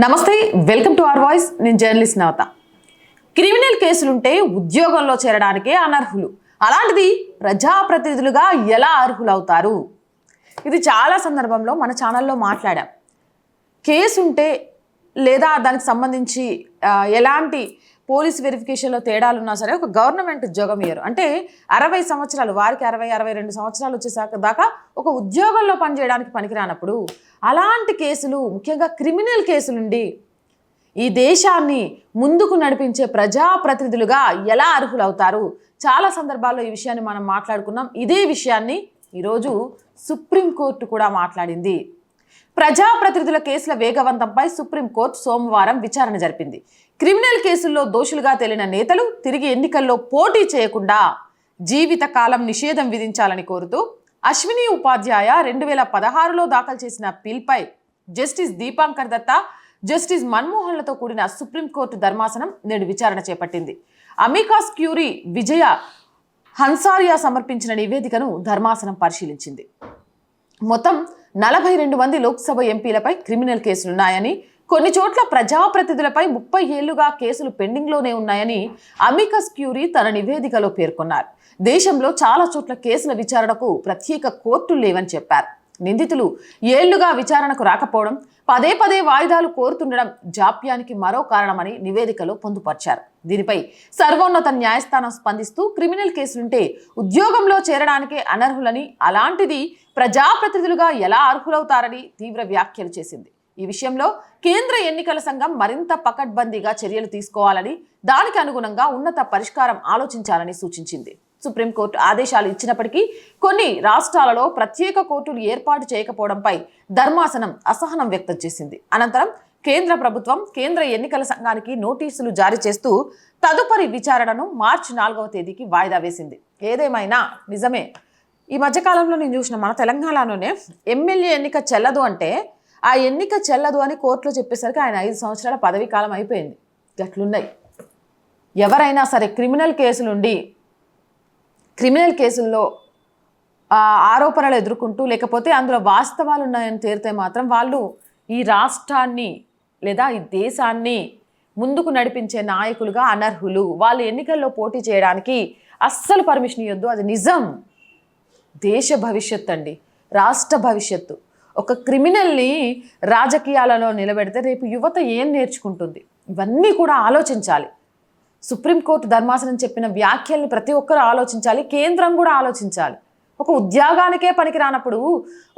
నమస్తే welcome to our voice. నేను journalist నవత. Criminal కేసులుంటే ఉద్యోగంలో చేరడానికే అనర్హులు. అలాంటిది ప్రజాప్రతినిధులుగా ఎలా అర్హులవుతారు? ఇది చాలా సందర్భంలో మన ఛానల్లో మాట్లాడాం. కేసు ఉంటే లేదా దానికి సంబంధించి ఎలాంటి పోలీస్ వెరిఫికేషన్లో తేడాలు ఉన్నా సరే ఒక గవర్నమెంట్ ఉద్యోగం ఇయ్యరు. అంటే అరవై సంవత్సరాలు వారికి అరవై అరవై రెండు సంవత్సరాలు వచ్చేసాక దాకా ఒక ఉద్యోగంలో పనిచేయడానికి పనికిరానప్పుడు అలాంటి కేసులు ముఖ్యంగా క్రిమినల్ కేసులుండి ఈ దేశాన్ని ముందుకు నడిపించే ప్రజాప్రతినిధులుగా ఎలా అర్హులవుతారు? చాలా సందర్భాల్లో ఈ విషయాన్ని మనం మాట్లాడుకున్నాం. ఇదే విషయాన్ని ఈరోజు సుప్రీంకోర్టు కూడా మాట్లాడింది. ప్రజాప్రతినిధుల కేసుల వేగవంతంపై సుప్రీంకోర్టు సోమవారం విచారణ జరిపింది. క్రిమినల్ కేసుల్లో దోషులుగా తేలిన నేతలు తిరిగి ఎన్నికల్లో పోటీ చేయకుండా జీవిత కాలం నిషేధం విధించాలని కోరుతూ అశ్విని ఉపాధ్యాయ రెండు వేల పదహారులో దాఖలు చేసిన పిల్పై జస్టిస్ దీపాంకర్ దత్తా జస్టిస్ మన్మోహన్లతో కూడిన సుప్రీంకోర్టు ధర్మాసనం నేడు విచారణ చేపట్టింది. అమికాస్ క్యూరీ విజయ హన్సారియా సమర్పించిన నివేదికను ధర్మాసనం పరిశీలించింది. మొత్తం నలభై రెండు మంది లోక్సభ ఎంపీలపై క్రిమినల్ కేసులున్నాయని కొన్ని చోట్ల ప్రజాప్రతినిధులపై ముప్పై ఏళ్ళుగా కేసులు పెండింగ్లోనే ఉన్నాయని అమికస్ క్యూరీ తన నివేదికలో పేర్కొన్నారు. దేశంలో చాలా చోట్ల కేసుల విచారణకు ప్రత్యేక కోర్టులు లేవని చెప్పారు. నిందితులు ఏళ్ళుగా విచారణకు రాకపోవడం పదే పదే వాయిదాలు కోరుతుండడం జాప్యానికి మరో కారణమని నివేదికలో పొందుపర్చారు. దీనిపై సర్వోన్నత న్యాయస్థానం స్పందిస్తూ క్రిమినల్ కేసులుంటే ఉద్యోగంలో చేరడానికే అనర్హులని అలాంటిది ప్రజాప్రతినిధులుగా ఎలా అర్హులవుతారని తీవ్ర వ్యాఖ్యలు చేసింది. ఈ విషయంలో కేంద్ర ఎన్నికల సంఘం మరింత పకడ్బందీగా చర్యలు తీసుకోవాలని దానికి అనుగుణంగా ఉన్నత పరిష్కారం ఆలోచించాలని సూచించింది. సుప్రీంకోర్టు ఆదేశాలు ఇచ్చినప్పటికీ కొన్ని రాష్ట్రాలలో ప్రత్యేక కోర్టులు ఏర్పాటు చేయకపోవడంపై ధర్మాసనం అసహనం వ్యక్తం చేసింది. అనంతరం కేంద్ర ప్రభుత్వం కేంద్ర ఎన్నికల సంఘానికి నోటీసులు జారీ చేస్తూ తదుపరి విచారణను మార్చి నాలుగవ తేదీకి వాయిదా వేసింది. ఏదేమైనా నిజమే? ఈ మధ్యకాలంలో నేను చూసిన మన తెలంగాణలోనే ఎమ్మెల్యే ఎన్నిక చెల్లదు అంటే ఆ ఎన్నిక చెల్లదు అని కోర్టులో చెప్పేసరికి ఆయన ఐదు సంవత్సరాల పదవీ కాలం అయిపోయింది. గట్లున్నాయి. ఎవరైనా సరే క్రిమినల్ కేసులుండి క్రిమినల్ కేసుల్లో ఆరోపణలు ఎదుర్కొంటూ లేకపోతే అందులో వాస్తవాలు ఉన్నాయని తేరితే మాత్రం వాళ్ళు ఈ రాష్ట్రాన్ని లేదా ఈ దేశాన్ని ముందుకు నడిపించే నాయకులుగా అనర్హులు. వాళ్ళు ఎన్నికల్లో పోటీ చేయడానికి అస్సలు పర్మిషన్ ఇవ్వద్దు అది నిజం. దేశ భవిష్యత్ అండి. రాష్ట్ర భవిష్యత్తు. ఒక క్రిమినల్ని రాజకీయాలలో నిలబెడితే రేపు యువత ఏం నేర్చుకుంటుంది? ఇవన్నీ కూడా ఆలోచించాలి. సుప్రీంకోర్టు ధర్మాసనం చెప్పిన వ్యాఖ్యల్ని ప్రతి ఒక్కరూ ఆలోచించాలి కేంద్రం కూడా ఆలోచించాలి. ఒక ఉద్యోగానికే పనికిరానప్పుడు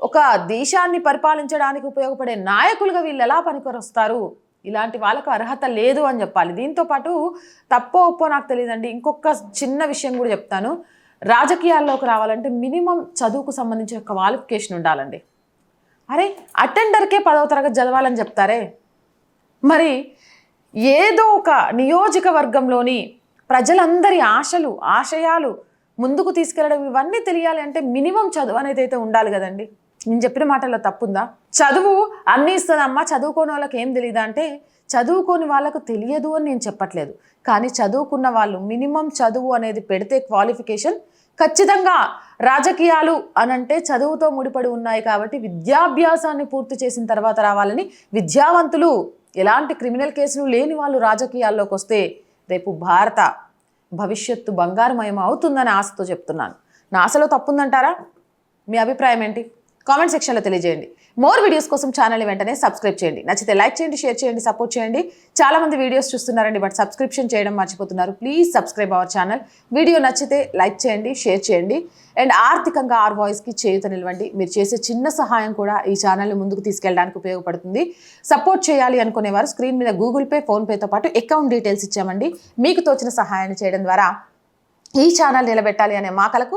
ఒక దేశాన్ని పరిపాలించడానికి ఉపయోగపడే నాయకులుగా వీళ్ళు ఎలా పనికొరొస్తారు? ఇలాంటి వాళ్ళకు అర్హత లేదు అని చెప్పాలి. దీంతో పాటు తప్పో ఒప్పో నాకు తెలియదండి. ఇంకొక చిన్న విషయం కూడా చెప్తాను. రాజకీయాల్లోకి రావాలంటే మినిమం చదువుకు సంబంధించిన క్వాలిఫికేషన్ ఉండాలండి. అరే అటెండర్కే పదవ తరగతి చదవాలని చెప్తారే? మరి ఏదో ఒక నియోజకవర్గంలోని ప్రజలందరి ఆశలు ఆశయాలు ముందుకు తీసుకెళ్ళడం ఇవన్నీ తెలియాలి అంటే మినిమం చదువు అనేది అయితే ఉండాలి కదండి. నేను చెప్పిన మాటల్లో తప్పుందా? చదువు అన్నీ ఇస్తుందమ్మా చదువుకోని వాళ్ళకి ఏం తెలియదా అంటే చదువుకోని వాళ్ళకు తెలియదు అని నేను చెప్పట్లేదు. కానీ చదువుకున్న వాళ్ళు మినిమం చదువు అనేది పెడితే క్వాలిఫికేషన్ ఖచ్చితంగా రాజకీయాలు అనంటే చదువుతో ముడిపడి ఉన్నాయి కాబట్టి విద్యాభ్యాసాన్ని పూర్తి చేసిన తర్వాత రావాలని విద్యావంతులు ఎలాంటి క్రిమినల్ కేసులు లేని వాళ్ళు రాజకీయాల్లోకి వస్తే రేపు భారత భవిష్యత్తు బంగారుమయం అవుతుందని ఆశతో చెప్తున్నాను. నా ఆశలో తప్పుందంటారా? మీ అభిప్రాయం ఏంటి? కామెంట్ సెక్షన్లో తెలియజేయండి. మోర్ వీడియోస్ కోసం ఛానల్ని వెంటనే సబ్స్క్రైబ్ చేయండి. నచ్చితే లైక్ చేయండి షేర్ చేయండి సపోర్ట్ చేయండి. చాలామంది వీడియోస్ చూస్తున్నారండి బట్ సబ్స్క్రిప్షన్ చేయడం మర్చిపోతున్నారు. Please subscribe our channel. Video నచ్చితే లైక్ చేయండి షేర్ చేయండి. అండ్ ఆర్థికంగా ఆర్ వాయిస్కి చేయూత నిలవండి. మీరు చేసే చిన్న సహాయం కూడా ఈ ఛానల్ని ముందుకు తీసుకెళ్ళడానికి ఉపయోగపడుతుంది. సపోర్ట్ చేయాలి అనుకునేవారు స్క్రీన్ మీద గూగుల్ పే ఫోన్పేతో పాటు అకౌంట్ డీటెయిల్స్ ఇచ్చామండి. మీకు తోచిన సహాయాన్ని చేయడం ద్వారా ఈ ఛానల్ నిలబెట్టాలి అనే మాకలకు